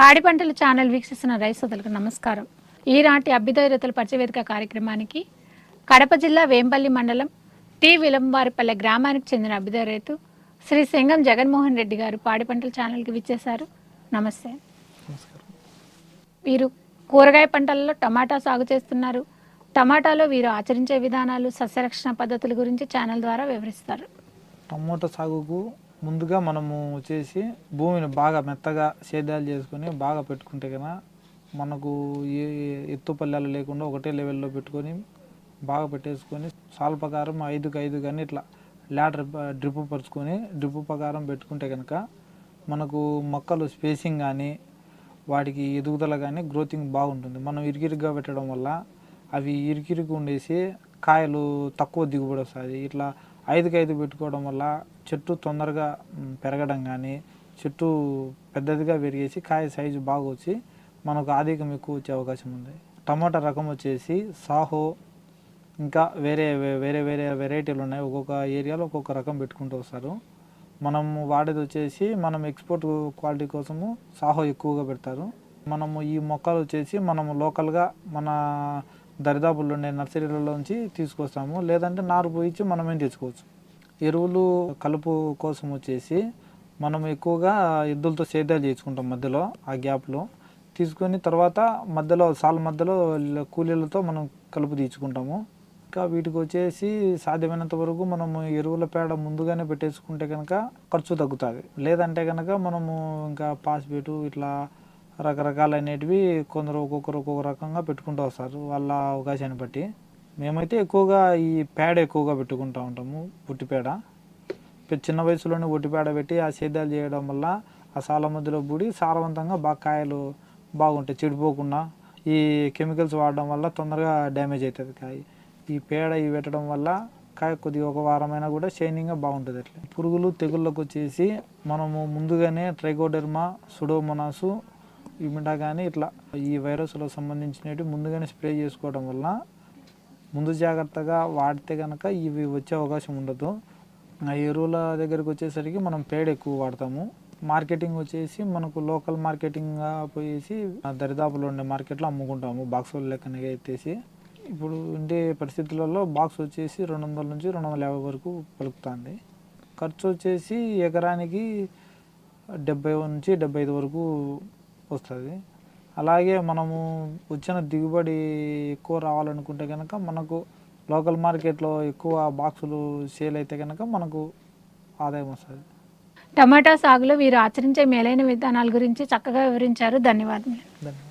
పాడి పంటల ఛానల్ వీక్షిస్తున్న రైతులకు నమస్కారం. ఈనాటి అభ్యుదయ రైతుల పరిచయవేదిక కార్యక్రమానికి కడప జిల్లా వేంపల్లి మండలం టి విలంబారిపల్లె గ్రామానికి చెందిన అభ్యుదయ రైతు శ్రీ సింగం జగన్మోహన్ రెడ్డి గారు పాడి పంటల ఛానల్కి విచ్చేశారు. నమస్తే. వీరు కూరగాయ పంటలలో టమాటా సాగు చేస్తున్నారు. టమాటాలో వీరు ఆచరించే విధానాలు సస్యరక్షణ పద్ధతుల గురించి ఛానల్ ద్వారా వివరిస్తారు. టమోటా సాగుకు ముందుగా మనము వచ్చేసి భూమిని బాగా మెత్తగా సేద్యాలు చేసుకొని బాగా పెట్టుకుంటే కనుక మనకు ఏ ఎత్తు పల్లెలు లేకుండా ఒకటే లెవెల్లో పెట్టుకొని బాగా పెట్టేసుకొని సాల్ ప్రకారం ఐదుకి ఐదు కానీ ఇట్లా ల్యాడర్ డ్రిప్ పరుచుకొని డ్రిప్ ప్రకారం పెట్టుకుంటే కనుక మనకు మొక్కలు స్పేసింగ్ కానీ వాటికి ఎదుగుదల కానీ గ్రోతింగ్ బాగుంటుంది. మనం ఇరికిరిగ్గా పెట్టడం వల్ల అవి ఇరికిరికి ఉండేసి కాయలు తక్కువ దిగుబడి వస్తుంది ఇట్లా ఐదుకి ఐదు పెట్టుకోవడం వల్ల చెట్టు తొందరగా పెరగడం కానీ చెట్టు పెద్దదిగా పెరిగేసి కాయ సైజు బాగా వచ్చి మనకు ఆధికం ఎక్కువ వచ్చే అవకాశం ఉంది. టమాటా రకం వచ్చేసి సాహో ఇంకా వేరే వే- వేరే వేరే వెరైటీలు ఉన్నాయి. ఒక్కొక్క ఏరియాలో ఒక్కొక్క రకం పెట్టుకుంటూ వస్తారు. మనం వాడేది వచ్చేసి మనం ఎక్స్పోర్ట్ క్వాలిటీ కోసము సాహో ఎక్కువగా పెడతారు. మనము ఈ మొక్కలు వచ్చేసి మనము లోకల్గా మన దరిదాపుల్లో ఉండే నర్సరీలలోంచి తీసుకొస్తాము. లేదంటే నారు పోయించి మనమే తెచ్చుకోవచ్చు. ఎరువులు కలుపు కోసం వచ్చేసి మనం ఎక్కువగా ఎద్దులతో సేద్యాలు చేసుకుంటాం మధ్యలో ఆ గ్యాప్లో. తీసుకొని తర్వాత మధ్యలో సాల్ మధ్యలో కూలీలతో మనం కలుపు తీర్చుకుంటాము ఇంకా వీటికి వచ్చేసి సాధ్యమైనంత వరకు మనము ఎరువుల పేడ ముందుగానే పెట్టేసుకుంటే కనుక ఖర్చు తగ్గుతుంది. లేదంటే కనుక మనము ఇంకా పాస్పేటు ఇట్లా రకరకాలైనటివి కొందరు ఒక్కొక్కరు ఒక్కొక్క రకంగా పెట్టుకుంటూ వస్తారు. వాళ్ళ అవకాశాన్ని బట్టి. మేమైతే ఎక్కువగా ఈ పేడ ఎక్కువగా పెట్టుకుంటూ ఉంటాము పుట్టి పేడ. చిన్న వయసులోనే ఒట్టిపేడ పెట్టి ఆ సేద్యాలు చేయడం వల్ల ఆ సాల మధ్యలో బూడి సారవంతంగా బాగా కాయలు బాగుంటాయి. చెడిపోకుండా ఈ కెమికల్స్ వాడడం వల్ల తొందరగా డ్యామేజ్ అవుతుంది కాయ. ఈ పేడ ఇవి పెట్టడం వల్ల కాయ కొద్దిగా ఒక వారమైనా కూడా షైనింగ్గా బాగుంటుంది అట్లా. పురుగులు తెగుళ్ళకు వచ్చేసి మనము ముందుగానే ట్రైకోడెర్మా సుడోమోనాసు ఇమిటా కానీ ఇట్లా ఈ వైరస్లకు సంబంధించినవి ముందుగానే స్ప్రే చేసుకోవడం వల్ల ముందు జాగ్రత్తగా వాడితే కనుక ఇవి వచ్చే అవకాశం ఉండదు. ఆ ఎరువుల దగ్గరికి వచ్చేసరికి మనం పేడ ఎక్కువ వాడతాము. మార్కెటింగ్ వచ్చేసి మనకు లోకల్ మార్కెటింగ్గా పోయేసి ఆ దరిదాపులో ఉండే మార్కెట్లో అమ్ముకుంటాము బాక్సుల లెక్కనగా ఎత్తేసి. ఇప్పుడు ఉండే పరిస్థితులలో బాక్స్ వచ్చేసి రెండు వందల నుంచి రెండు వందల యాభై వరకు పలుకుతుంది. ఖర్చు వచ్చేసి ఎకరానికి డెబ్బై నుంచి డెబ్బై ఐదు వరకు వస్తుంది. అలాగే మనము వచ్చిన దిగుబడి ఎక్కువ రావాలనుకుంటే కనుక మనకు లోకల్ మార్కెట్లో ఎక్కువ బాక్సులు సేల్ అయితే కనుక మనకు ఆదాయం వస్తుంది. టమాటా సాగులో వీరు ఆచరించే మేలైన విధానాల గురించి చక్కగా వివరించారు. ధన్యవాదములు. ధన్యవాదాలు